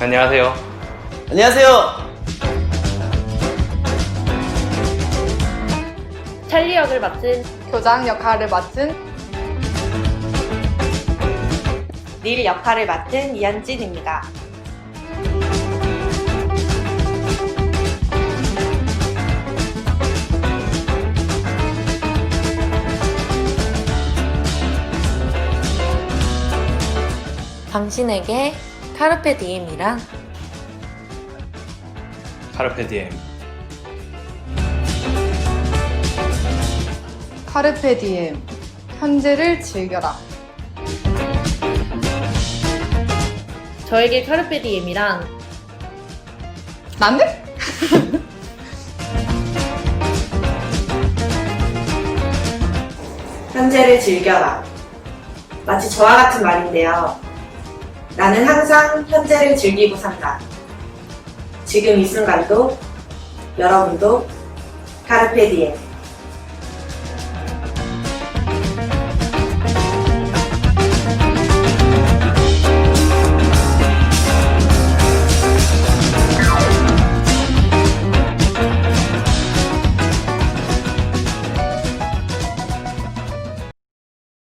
안녕하세요. 안녕하세요. 찰리 역을 맡은 교장 역할을 맡은 닐 역할을 맡은 이한진입니다. 당신에게 카르페 디엠이란 카르페 디엠. 카르페 디엠 현재를 즐겨라. 저에게 카르페 디엠이란 나는? 현재를 즐겨라. 마치 저와 같은 말인데요. 나는 항상 현재를 즐기고 산다. 지금 이 순간도 여러분도 카르페 디엠.